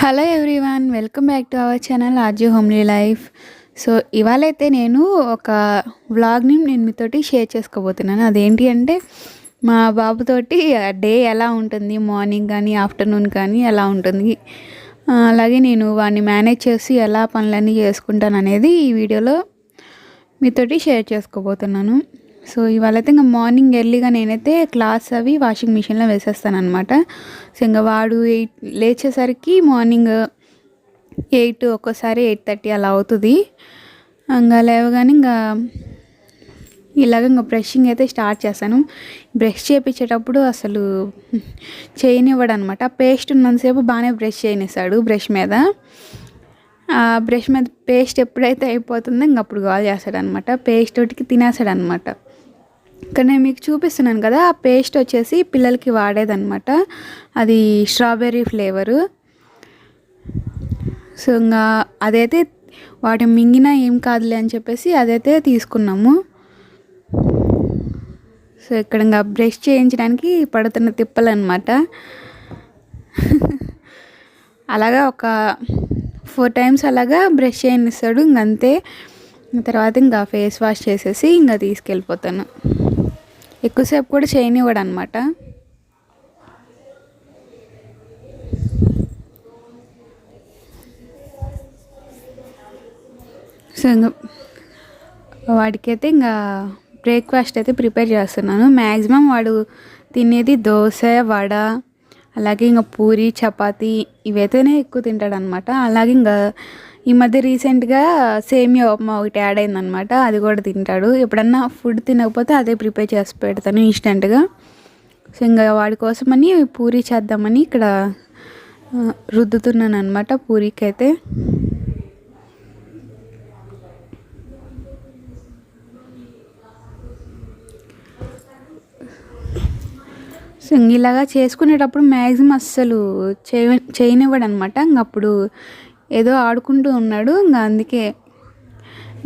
Hello everyone welcome back to our channel RG homely life. So ఇవాళైతే నేను ఒక వ్లాగ్ని నేను మీతోటి షేర్ చేసుకోబోతున్నాను. అదేంటి అంటే మా బాబుతోటి డే ఎలా ఉంటుంది? మార్నింగ్ కానీ ఆఫ్టర్నూన్ కానీ ఎలా ఉంటుంది? అలాగే నేను వాడిని మేనేజ్ చేసి ఎలా పనులన్నీ చేసుకుంటాను అనేది ఈ వీడియోలో మీతోటి షేర్ చేసుకోబోతున్నాను. సో ఇవాళైతే ఇంకా మార్నింగ్ ఎర్లీగా నేనైతే క్లాస్ అవి వాషింగ్ మిషన్లో వేసేస్తాను అనమాట సో ఇంకా వాడు ఎయిట్ లేచేసరికి మార్నింగ్ ఎయిట్ ఒక్కోసారి ఎయిట్ థర్టీ అలా అవుతుంది. ఇంకా లేవగానే ఇంకా ఇలాగ ఇంకా బ్రషింగ్ అయితే స్టార్ట్ చేశాను బ్రష్ చేయించేటప్పుడు అసలు చేయనివ్వడు అనమాట పేస్ట్ ఉన్నంతసేపు బాగానే బ్రష్ చేయనిస్తాడు బ్రష్ మీద. ఆ బ్రష్ మీద పేస్ట్ ఎప్పుడైతే అయిపోతుందో ఇంకప్పుడు కాల్ చేస్తాడనమాట పేస్ట్ ఒకటికి తినేస్తాడనమాట ఇక్కడ నేను మీకు చూపిస్తున్నాను కదా ఆ పేస్ట్ వచ్చేసి పిల్లలకి వాడేదనమాట అది స్ట్రాబెర్రీ ఫ్లేవరు. సో ఇంకా అదైతే వాటి మింగినా ఏం కాదులే అని చెప్పేసి అదైతే తీసుకున్నాము. సో ఇక్కడ ఇంకా బ్రష్ చేయించడానికి పడుతున్న తిప్పలు అనమాట అలాగా ఒక ఫోర్ టైమ్స్ అలాగా బ్రష్ చేయనిస్తాడు ఇంకంతే తర్వాత ఇంకా ఫేస్ వాష్ చేసేసి ఇంకా తీసుకెళ్ళిపోతాను. ఎక్కువసేపు కూడా చేయనివ్వడు అనమాట సో ఇంకా వాడికైతే ఇంకా బ్రేక్ఫాస్ట్ అయితే ప్రిపేర్ చేస్తున్నాను. మ్యాక్సిమం వాడు తినేది దోశ వడ అలాగే ఇంకా పూరి చపాతి ఇవైతేనే ఎక్కువ తింటాడు అనమాట అలాగే ఇంకా ఈ మధ్య రీసెంట్గా సేమియా ఉప్మా ఒకటి యాడ్ అయిందనమాట అది కూడా తింటాడు. ఎప్పుడన్నా ఫుడ్ తినకపోతే అదే ప్రిపేర్ చేసి పెడతాను ఇన్స్టెంట్గా. సో ఇంకా వాడి కోసమని పూరి చేద్దామని ఇక్కడ రుద్దుతున్నాను అనమాట పూరికి అయితే సో ఇలాగా చేసుకునేటప్పుడు మ్యాక్సిమం అస్సలు చేయ చేయనివ్వడు అనమాట ఇంక అప్పుడు ఏదో ఆడుకుంటూ ఉన్నాడు. ఇంకా అందుకే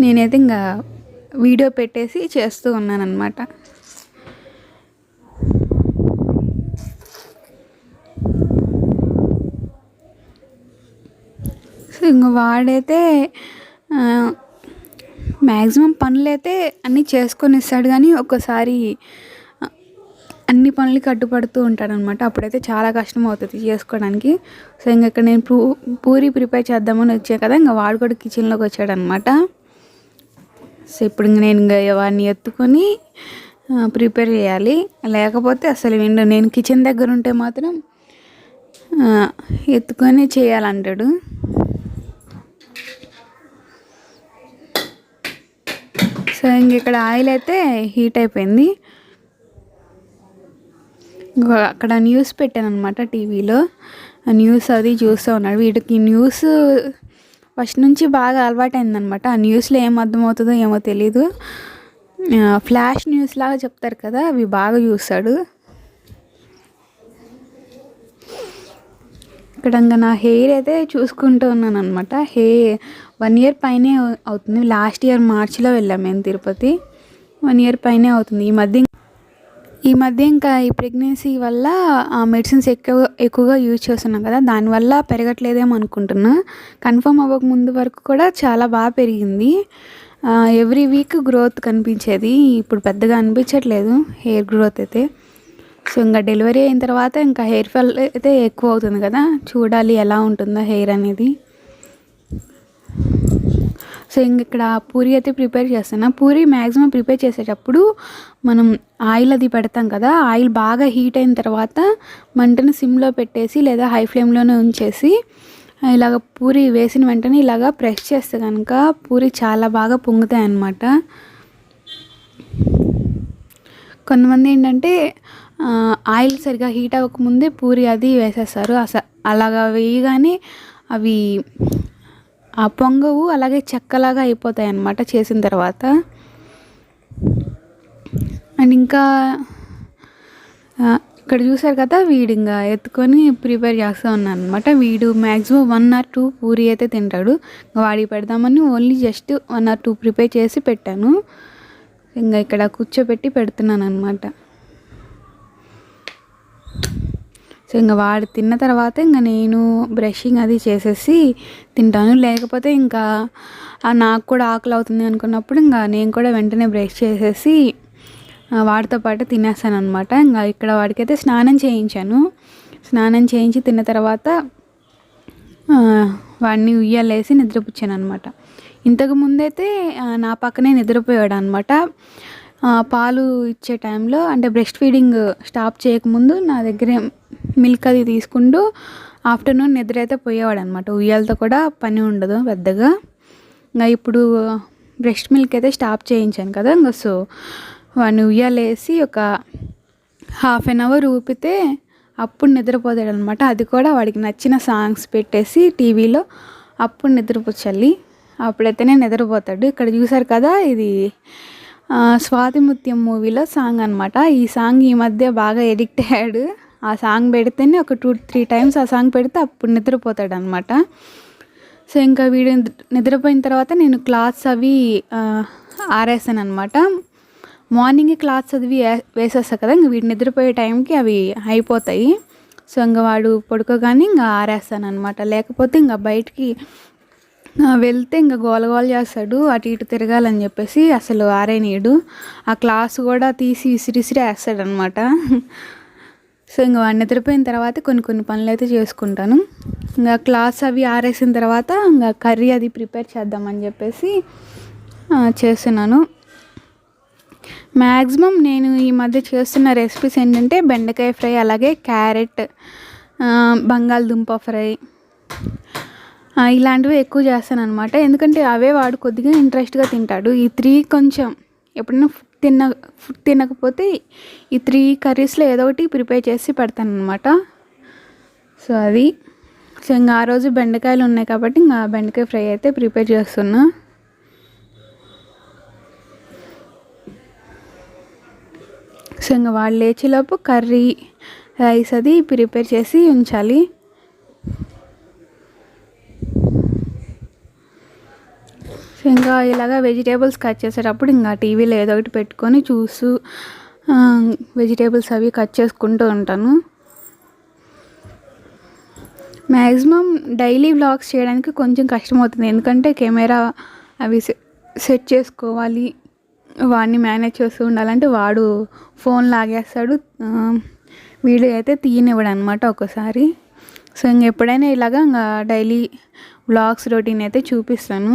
నేనైతే ఇంకా వీడియో పెట్టేసి చేస్తూ ఉన్నాను అనమాట సో ఇంక వాడైతే మ్యాక్సిమం పనులైతే అన్నీ చేసుకొని ఇస్తాడు కానీ ఒక్కసారి అన్ని పనులు కట్టుపడుతూ ఉంటాడనమాట. అప్పుడైతే చాలా కష్టం అవుతుంది చేసుకోవడానికి. సో ఇంక ఇక్కడ నేను పూ పూరి ప్రిపేర్ చేద్దామని వచ్చా కదా ఇంకా వాడు కూడా కిచెన్లోకి వచ్చాడనమాట. సో ఇప్పుడు ఇంక నేను ఇంకా వాడిని ఎత్తుకొని ప్రిపేర్ చేయాలి. లేకపోతే అసలు విండు నేను కిచెన్ దగ్గర ఉంటే మాత్రం ఎత్తుకొని చేయాలంటాడు. సో ఇంక ఇక్కడ ఆయిల్ అయితే హీట్ అయిపోయింది. అక్కడ న్యూస్ పెట్టాను అనమాట టీవీలో. ఆ న్యూస్ అది చూస్తూ ఉన్నాడు. వీడికి న్యూస్ ఫస్ట్ నుంచి బాగా అలవాటైందనమాట ఆ న్యూస్లో ఏం అర్థమవుతుందో ఏమో తెలీదు. ఫ్లాష్ న్యూస్ లాగా చెప్తారు కదా అవి బాగా చూస్తాడు. ఇక్కడ ఇంకా నా హెయిర్ అయితే చూసుకుంటూ ఉన్నాను అనమాట హే వన్ ఇయర్ పైనే అవుతుంది. లాస్ట్ ఇయర్ మార్చిలో వెళ్ళాం మేము తిరుపతి. వన్ ఇయర్ పైనే అవుతుంది. ఈ మధ్య ఈ మధ్య ఇంకా ఈ ప్రెగ్నెన్సీ వల్ల ఆ మెడిసిన్స్ ఎక్కువ ఎక్కువగా యూజ్ చేస్తున్నాం కదా. దానివల్ల పెరగట్లేదేమో అనుకుంటున్నా. కన్ఫర్మ్ అవ్వక ముందు వరకు కూడా చాలా బాగా పెరిగింది. ఎవ్రీ వీక్ గ్రోత్ కనిపించేది. ఇప్పుడు పెద్దగా అనిపించట్లేదు హెయిర్ గ్రోత్ అయితే. సో ఇంకా డెలివరీ అయిన తర్వాత ఇంకా హెయిర్ ఫాల్ అయితే ఎక్కువ అవుతుంది కదా. చూడాలి ఎలా ఉంటుందో హెయిర్ అనేది. సో ఇంక ఇక్కడ పూరి అయితే ప్రిపేర్ చేస్తాను పూరి మ్యాక్సిమం ప్రిపేర్ చేసేటప్పుడు మనం ఆయిల్ అది పెడతాం కదా ఆయిల్ బాగా హీట్ అయిన తర్వాత మంటను సిమ్లో పెట్టేసి లేదా హై ఫ్లేమ్లోనే ఉంచేసి ఇలాగ పూరి వేసిన వెంటనే ఇలాగ ప్రెస్ చేస్తే కనుక పూరి చాలా బాగా పొంగుతాయి అన్నమాట. కొంతమంది ఏంటంటే ఆయిల్ సరిగా హీట్ అవ్వకముందే పూరి అది వేసేస్తారు. అస అలాగా వేయగానే అవి ఆ పొంగవు అలాగే చెక్కలాగా అయిపోతాయి అన్నమాట చేసిన తర్వాత. అండ్ ఇంకా ఇక్కడ చూసారు కదా వీడు ఇంకా ఎత్తుకొని ప్రిపేర్ చేస్తూ ఉన్నాను అనమాట వీడు maximum one or two puri అయితే తింటాడు. వాడి వాడికి పెడదామని only just one or two prepare చేసి పెట్టాను. ఇంకా ఇక్కడ కూర్చోబెట్టి పెడుతున్నాను అనమాట సో ఇంకా వాడు తిన్న తర్వాత ఇంకా నేను బ్రషింగ్ అది చేసేసి తింటాను. లేకపోతే ఇంకా నాకు కూడా ఆకలి అవుతుంది అనుకున్నప్పుడు ఇంకా నేను కూడా వెంటనే బ్రష్ చేసేసి వాడితో పాటు తినేస్తాను అనమాట ఇంకా ఇక్కడ వాడికైతే స్నానం చేయించాను. స్నానం చేయించి తిన్న తర్వాత వాడిని ఉయ్యాలేసి నిద్రపుచ్చాను అనమాట ఇంతకు ముందైతే నా పక్కనే నిద్రపోయాడు అనమాట పాలు ఇచ్చే టైంలో అంటే బ్రెస్ట్ ఫీడింగ్ స్టాప్ చేయకముందు నా దగ్గరే మిల్క్ అది తీసుకుంటూ ఆఫ్టర్నూన్ నిద్ర అయితే పోయేవాడు అనమాట ఉయ్యాలతో కూడా పని ఉండదు పెద్దగా. ఇంకా ఇప్పుడు బ్రెస్ట్ మిల్క్ అయితే స్టాప్ చేయించాను కదా ఇంకా సో వాడిని ఉయ్యాలేసి ఒక హాఫ్ అన్ అవర్ ఊపితే అప్పుడు నిద్రపోతాడు అనమాట అది కూడా వాడికి నచ్చిన సాంగ్స్ పెట్టేసి టీవీలో అప్పుడు నిద్రపోచల్లి అప్పుడైతేనే నిద్రపోతాడు. ఇక్కడ చూసారు కదా ఇది స్వాతిముత్యం మూవీలో సాంగ్ అనమాట. ఈ సాంగ్ ఈ మధ్య బాగా ఎడిక్ట్ అయ్యాడు. ఆ సాంగ్ పెడితేనే ఒక టూ త్రీ టైమ్స్ ఆ సాంగ్ పెడితే అప్పుడు నిద్రపోతాడు అనమాట సో ఇంకా వీడు నిద్రపోయిన తర్వాత నేను క్లాత్స్ అవి ఆరేసాను అనమాట మార్నింగ్ క్లాత్స్ చదివి వేసేస్తా కదా ఇంక వీడు నిద్రపోయే టైంకి అవి అయిపోతాయి. సో ఇంకా వాడు పడుకోగానే ఇంకా ఆరేస్తాను అనమాట లేకపోతే ఇంకా బయటికి వెళ్తే ఇంకా గోల గోల చేస్తాడు అటు ఇటు తిరగాలని చెప్పేసి అసలు ఆరేనీయడు. ఆ క్లాస్ కూడా తీసి విసిరిసిరి వేస్తాడనమాట. సో ఇంకా వాడిని నిద్రపోయిన తర్వాత కొన్ని కొన్ని పనులు అయితే చేసుకుంటాను. ఇంకా క్లాస్ అవి ఆరేసిన తర్వాత ఇంకా కర్రీ అది ప్రిపేర్ చేద్దామని చెప్పేసి చేస్తున్నాను. మ్యాక్సిమం నేను ఈ మధ్య చేస్తున్న రెసిపీస్ ఏంటంటే బెండకాయ ఫ్రై అలాగే క్యారెట్ బంగాళదుంప ఫ్రై. ఇలాంటివి ఎక్కువ చేస్తాను అనమాట ఎందుకంటే అవే వాడు కొద్దిగా ఇంట్రెస్ట్గా తింటాడు. ఈ త్రీ కొంచెం ఎప్పుడైనా తిన్న ఫుడ్ తినకపోతే ఈ త్రీ కర్రీస్లో ఏదో ఒకటి ప్రిపేర్ చేసి పెడతాను అనమాట సో అది. సో ఇంకా ఆ రోజు బెండకాయలు ఉన్నాయి కాబట్టి ఇంకా బెండకాయ ఫ్రై అయితే ప్రిపేర్ చేస్తున్నా. సో ఇంకా వాళ్ళు లేచేలోపు కర్రీ రైస్ అది ప్రిపేర్ చేసి ఉంచాలి. సో ఇంకా ఇలాగ వెజిటేబుల్స్ కట్ చేసేటప్పుడు ఇంకా టీవీలో ఏదో ఒకటి పెట్టుకొని చూస్తూ వెజిటేబుల్స్ అవి కట్ చేసుకుంటూ ఉంటాను. మ్యాక్సిమం డైలీ వ్లాగ్స్ చేయడానికి కొంచెం కష్టమవుతుంది. ఎందుకంటే కెమెరా అవి సెట్ చేసుకోవాలి. వాడిని మేనేజ్ చేస్తూ ఉండాలంటే వాడు ఫోన్ లాగేస్తాడు. వీడియో అయితే తీయనివ్వడు అనమాట ఒక్కోసారి సో ఇంక ఎప్పుడైనా ఇలాగా ఇంకా డైలీ వ్లాగ్స్ రొటీన్ అయితే చూపిస్తాను.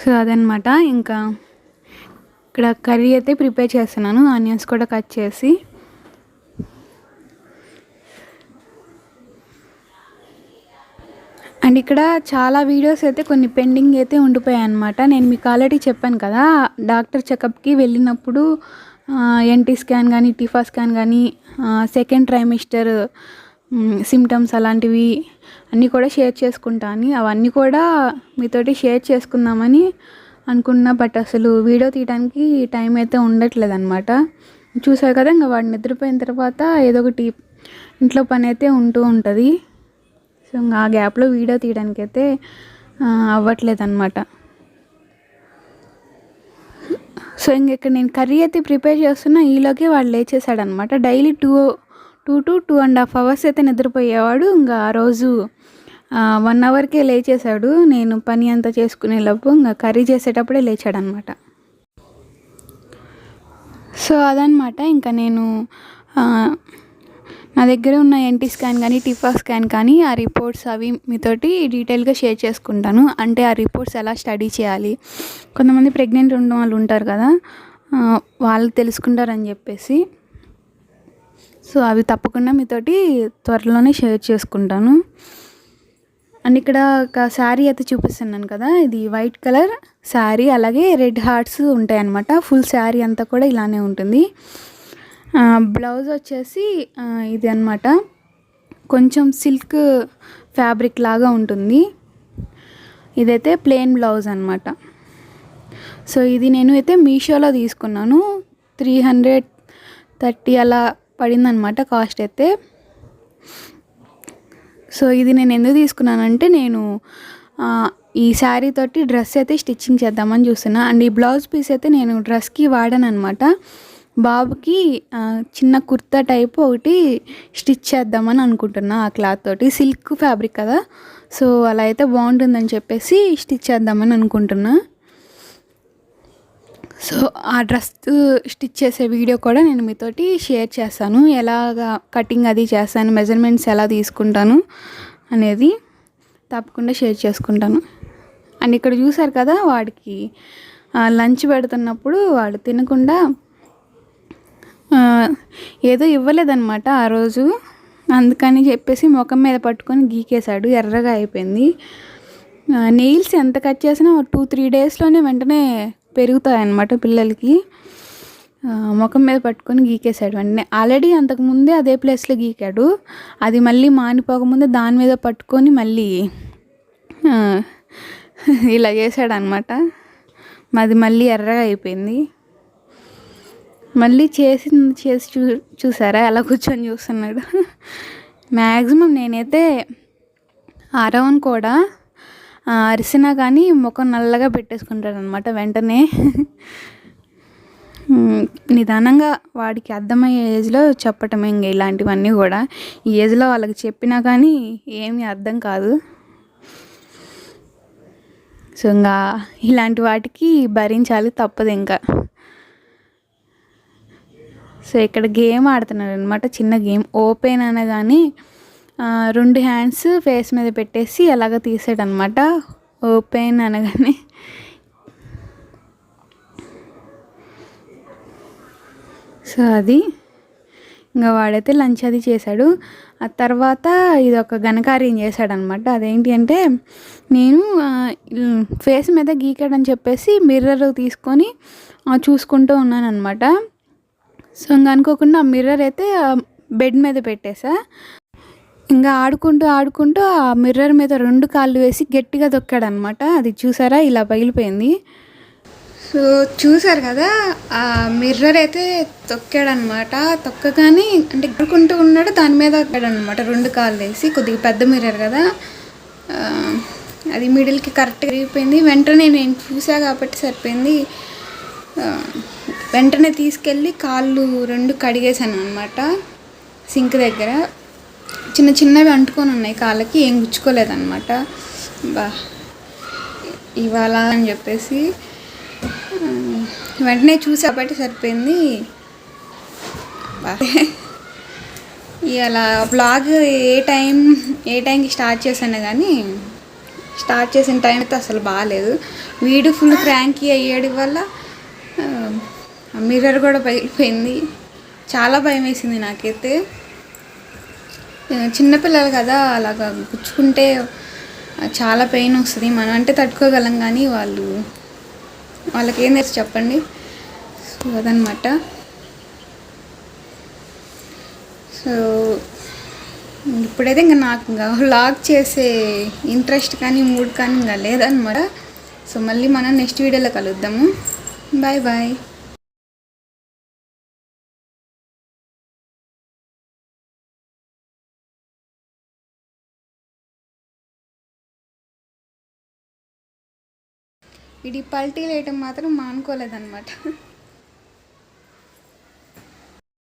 సో అదనమాట. ఇంకా ఇక్కడ కర్రీ అయితే ప్రిపేర్ చేస్తున్నాను. ఆనియన్స్ కూడా కట్ చేసి. అండ్ ఇక్కడ చాలా వీడియోస్ అయితే కొన్ని పెండింగ్ అయితే ఉండిపోయాయి అనమాట నేను మీకు ఆల్రెడీ చెప్పాను కదా డాక్టర్ చెకప్కి వెళ్ళినప్పుడు ఎన్టీ స్కాన్ కానీ టిఫా స్కాన్ కానీ సెకండ్ ట్రైమిస్టర్ సిమ్టమ్స్ అలాంటివి అన్నీ కూడా షేర్ చేసుకుంటాను అవన్నీ కూడా మీతోటి షేర్ చేసుకుందామని అనుకున్నా బట్ అసలు వీడియో తీయడానికి టైం అయితే ఉండట్లేదు అనమాట చూసారు కదా ఇంకా వాడు నిద్రపోయిన తర్వాత ఏదో ఒకటి ఇంట్లో పని అయితే ఉంటూ ఉంటుంది. సో ఇంకా ఆ గ్యాప్లో వీడియో తీయడానికి అయితే అవ్వట్లేదు అనమాట సో ఇంక ఇక్కడ నేను కర్రీ అయితే ప్రిపేర్ చేస్తున్నా ఈలోకి వాడు లేచేసాడు అనమాట daily two two to two and half hours అయితే నిద్రపోయేవాడు. ఇంకా ఆ రోజు వన్ అవర్కే లేచేశాడు. నేను పని అంతా చేసుకునేలోపు ఇంకా కర్రీ చేసేటప్పుడే లేచాడనమాట. సో అదనమాట. ఇంకా నేను నా దగ్గర ఉన్న ఎన్టీ స్కాన్ కానీ టిఫా స్కాన్ కానీ ఆ రిపోర్ట్స్ అవి మీతోటి డీటెయిల్గా షేర్ చేసుకుంటాను. అంటే ఆ రిపోర్ట్స్ ఎలా స్టడీ చేయాలి? కొంతమంది ప్రెగ్నెంట్ ఉన్న వాళ్ళు ఉంటారు కదా వాళ్ళు తెలుసుకుంటారని చెప్పేసి. సో అవి తప్పకుండా మీతోటి త్వరలోనే షేర్ చేసుకుంటాను. అండ్ ఇక్కడ ఒక శారీ అయితే చూపిస్తున్నాను కదా ఇది వైట్ కలర్ శారీ అలాగే రెడ్ హార్ట్స్ ఉంటాయి అన్నమాట ఫుల్ శారీ అంతా కూడా ఇలానే ఉంటుంది. బ్లౌజ్ వచ్చేసి ఇది అన్నమాట. కొంచెం సిల్క్ ఫ్యాబ్రిక్ లాగా ఉంటుంది. ఇదైతే ప్లెయిన్ బ్లౌజ్ అనమాట సో ఇది నేను అయితే మీషోలో తీసుకున్నాను. త్రీ హండ్రెడ్ థర్టీ అలా పడిందనమాట కాస్ట్ అయితే. సో ఇది నేను ఎందుకు తీసుకున్నానంటే నేను ఈ శారీ తోటి డ్రెస్ అయితే స్టిచ్చింగ్ చేద్దామని చూస్తున్నా. అండ్ ఈ బ్లౌజ్ పీస్ అయితే నేను డ్రెస్కి వాడాను అనమాట బాబుకి చిన్న కుర్తా టైప్ ఒకటి స్టిచ్ చేద్దామని అనుకుంటున్నా ఆ క్లాత్ తోటి. సిల్క్ ఫ్యాబ్రిక్ కదా. సో అలా అయితే బాగుంటుందని చెప్పేసి స్టిచ్ చేద్దామని అనుకుంటున్నా. సో ఆ డ్రెస్ స్టిచ్ చేసే వీడియో కూడా నేను మీతోటి షేర్ చేస్తాను. ఎలాగా కటింగ్ అది చేస్తాను మెజర్మెంట్స్ ఎలా తీసుకుంటాను అనేది తప్పకుండా షేర్ చేసుకుంటాను. అండ్ ఇక్కడ చూసారు కదా వాడికి లంచ్ పెడుతున్నప్పుడు వాడు తినకుండా ఏదో ఇవ్వలేదన్నమాట ఆ రోజు. అందుకని చెప్పేసి ముఖం మీద పట్టుకొని గీకేశాడు. ఎర్రగా అయిపోయింది. నెయిల్స్ ఎంత కట్ చేసినా టూ త్రీ డేస్లోనే వెంటనే పెరుగుతాయన్నమాట పిల్లలకి. ముఖం మీద పట్టుకొని గీకేశాడు వెంటనే. ఆల్రెడీ అంతకుముందే అదే ప్లేస్లో గీకాడు. అది మళ్ళీ మానిపోకముందే దాని మీద పట్టుకొని మళ్ళీ ఇలా చేశాడనమాట మాది మళ్ళీ ఎర్రగా అయిపోయింది. మళ్ళీ చేసి చేసి చూ చూసారా? ఎలా కూర్చొని చూస్తున్నాడు. మ్యాక్సిమం నేనైతే అరవను కూడా అరిసినా కానీ ముఖం నల్లగా పెట్టేసుకుంటాడనమాట వెంటనే. నిదానంగా వాడికి అర్థమయ్యే ఏజ్లో చెప్పటం ఇంక ఇలాంటివన్నీ కూడా. ఈ ఏజ్లో వాళ్ళకి చెప్పినా కానీ ఏమీ అర్థం కాదు. సో ఇంకా ఇలాంటి వాటికి భరించాలి తప్పదు ఇంకా. సో ఇక్కడ గేమ్ ఆడుతున్నారు అనమాట చిన్న గేమ్. ఓపెన్ అనగానే రెండు హ్యాండ్స్ ఫేస్ మీద పెట్టేసి అలాగ తీసాడు అనమాట ఓపెన్ అనగానే. సో అది. ఇంకా వాడైతే లంచ్ అది చేశాడు. ఆ తర్వాత ఇది ఒక ఘనకార్యం చేశాడనమాట అదేంటి అంటే నేను ఫేస్ మీద గీకాడని చెప్పేసి మిర్రర్ తీసుకొని చూసుకుంటూ ఉన్నాను అనమాట సో ఇంకా అనుకోకుండా ఆ మిర్రర్ అయితే బెడ్ మీద పెట్టేసా. ఇంకా ఆడుకుంటూ ఆడుకుంటూ ఆ మిర్రర్ మీద రెండు కాళ్ళు వేసి గట్టిగా తొక్కాడనమాట. అది చూసారా? ఇలా పగిలిపోయింది. సో చూసారు కదా? ఆ మిర్రర్ అయితే తొక్కాడనమాట. తొక్కగానే అంటే ఎగురుకుంటూ ఉన్నాడు దాని మీద అనమాట రెండు కాళ్ళు వేసి కొద్దిగా పెద్ద మిర్రర్ కదా. అది మిడిల్కి కరెక్ట్గా విరిగిపోయింది వెంటనే నేను చూసా కాబట్టి సరిపోయింది. వెంటనే తీసుకెళ్ళి కాళ్ళు రెండు కడిగేశాను అనమాట సింక్ దగ్గర. చిన్న చిన్నవి అంటుకొని ఉన్నాయి. కాళ్ళకి ఏం గుచ్చుకోలేదన్నమాట. బా. ఇవాళ అని చెప్పేసి వెంటనే చూసి కాబట్టి సరిపోయింది. బా. ఇలా బ్లాగ్ ఏ టైం ఏ టైంకి స్టార్ట్ చేశాను కానీ స్టార్ట్ చేసిన టైం అయితే అసలు బాగాలేదు వీడు ఫుల్ క్రాంకీ అయ్యాడు వల్ల మిర్రర్ కూడా పగిలిపోయింది చాలా భయం వేసింది నాకైతే. చిన్నపిల్లలు కదా అలాగా గుచ్చుకుంటే చాలా పెయిన్ వస్తుంది. మనం అంటే తట్టుకోగలం కానీ వాళ్ళు వాళ్ళకి ఏం తెలుసు చెప్పండి. సో అదనమాట సో ఇప్పుడైతే ఇంకా నాకు ఇంకా లాగ్ చేసే ఇంట్రెస్ట్ కానీ మూడ్ కానీ ఇంకా లేదనమాట సో మళ్ళీ మనం నెక్స్ట్ వీడియోలో కలుద్దాము. Bye bye. ఇది పల్టీ వేయటం మాత్రం మానుకోలేదన్నమాట.